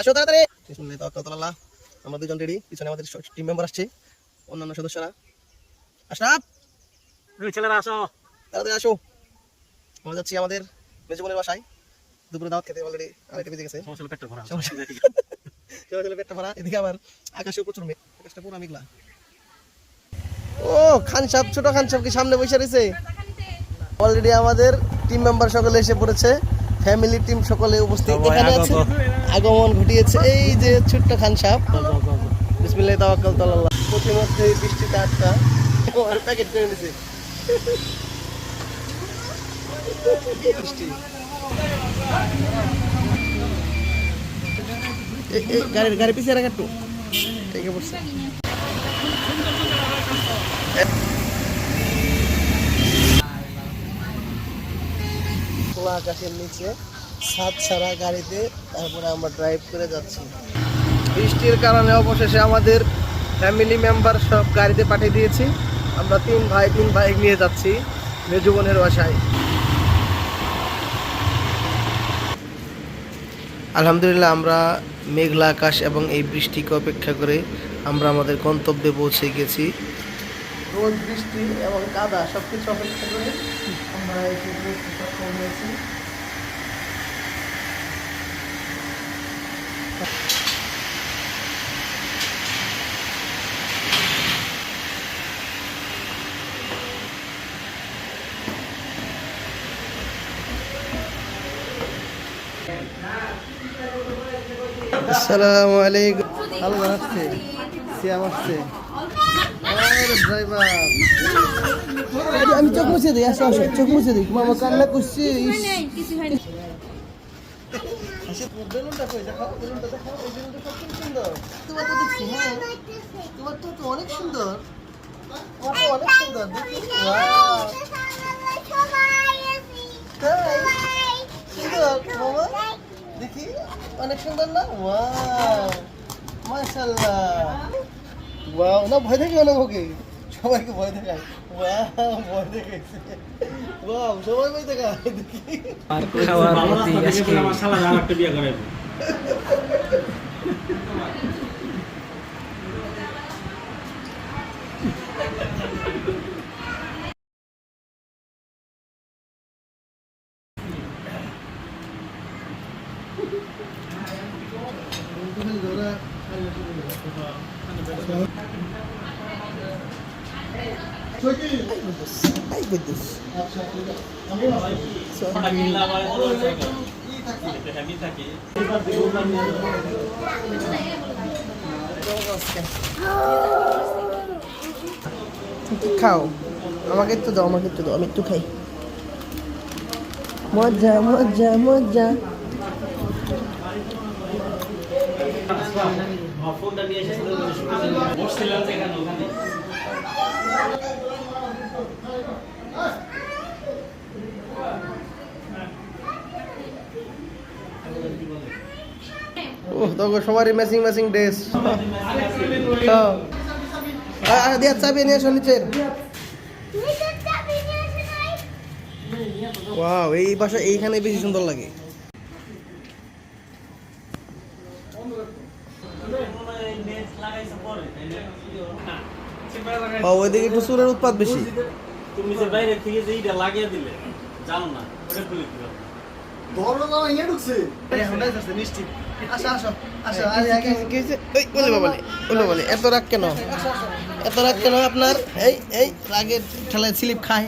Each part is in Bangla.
আসো তাড়াতাড়ি। আমরা দুজন রেডি পিছনে আমাদের টিম মেম্বার আসছে। অন্যান্য সদস্যরা। আশরাফ ছেলেরা আসো। তাড়াতাড়ি আসো। আমরা যাচ্ছি আমাদের বাসায়। দুপুরে দাওয়াত খেতে অলরেডি আড়াইটা বেজে গেছে। সমস্যা পেটটা ভরা। সমস্যা চলে পেটটা ভরা। এদিকে আবার আকাশে প্রচুর মেঘ। আকাশটা পুরো মেঘলা। ও খান সাহেব ছোট খান সাহেবকে সামনে বসে রয়েছে। অলরেডি আমাদের টিম মেম্বার সকলে এসে পড়েছে। ফ্যামিলি টিম সকলে উপস্থিত। এখানে আছে আগমন ঘটিয়েছে। এই যে ছোট্ট খান সাহেব বিসমিল্লাহ তাওয়াক্কাল তাআলা প্রতিমধ্যে বৃষ্টিতে আটকা। আর প্যাকেট করে নিছে বৃষ্টি এ- এ, গাড়ি গাড়ি পিছিয়ে রাখা একটু ঠিক আছে খোলা আকাশের নিচে, ছাদ ছাড়া গাড়িতে তারপরে আমরা ড্রাইভ করে যাচ্ছি। বৃষ্টির কারণে অবশেষে আমাদের ফ্যামিলি মেম্বার সব গাড়িতে পাঠিয়ে দিয়েছি। আমরা তিন ভাই, তিন বাইক নিয়ে যাচ্ছি মেজুবনের বাসায়। আলহামদুলিল্লাহ, আমরা মেঘলা আকাশ এবং এই বৃষ্টিকে অপেক্ষা করে আমরা আমাদের গন্তব্যে পৌঁছে গেছি। রোদ, বৃষ্টি এবং কাদা সব কিছু অপেক্ষা করে আমরা এসে পৌঁছতে সক্ষম হয়েছি আসসালামু আলাইকুম ভালো আসছে সিয়াম আসছে ড্রাইভার আমি চোখ মুছে দিই, আসো আসো, চোখ মুছে দিই। মামা কান্না করছে সুন্দর। দেখি, অনেক সুন্দর না? মাশাআল্লাহ। ওয়াও না ভয় দেখে না ওকে সবাইকে ভয় দেখায় ওয়াও ভয় দেখাইছে ওয়াও সবাই ভয় দেখায় দেখি খাওয়ার প্রতি আজকে আমার শালা আর একটা বিয়ে করাইবো খাও। আমাকে একটু দাও আমাকে একটু দাও আমি একটু খাই। মজা মজা মজা। ফোনটা নিয়ে এসে বসছিলাম যেখানে ওখানে ও তো সবারই ম্যাচিং ম্যাচিং ড্রেস দিয়া চাবি নিয়ে নিচের ওয়াও এই বাসা এইখানে বেশি সুন্দর লাগে। ও ওইদিকে একটু সুরের উৎপাদ বেশি। তুমি যে বাইরে থেকে যে এইটা লাগিয়ে দিলে জানো না ওটা খুলে দিও এত রাগ কেন? এত রাগ কেন আপনার? এই এই রাগের ঠেলায় স্লিপ খায়।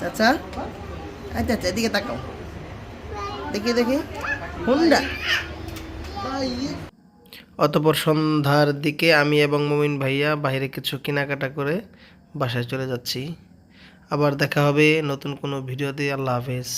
চাচা আচ্ছা আচ্ছা এদিকে তাকাও। দেখি দেখি। হুন্ডা। অতপর সন্ধ্যার দিকে আমি এবং মমিন ভাইয়া বাইরে কিছু কেনাকাটা করে বাসায় চলে যাচ্ছি। আবার দেখা হবে নতুন কোনো ভিডিওতে। আল্লাহ হাফেজ।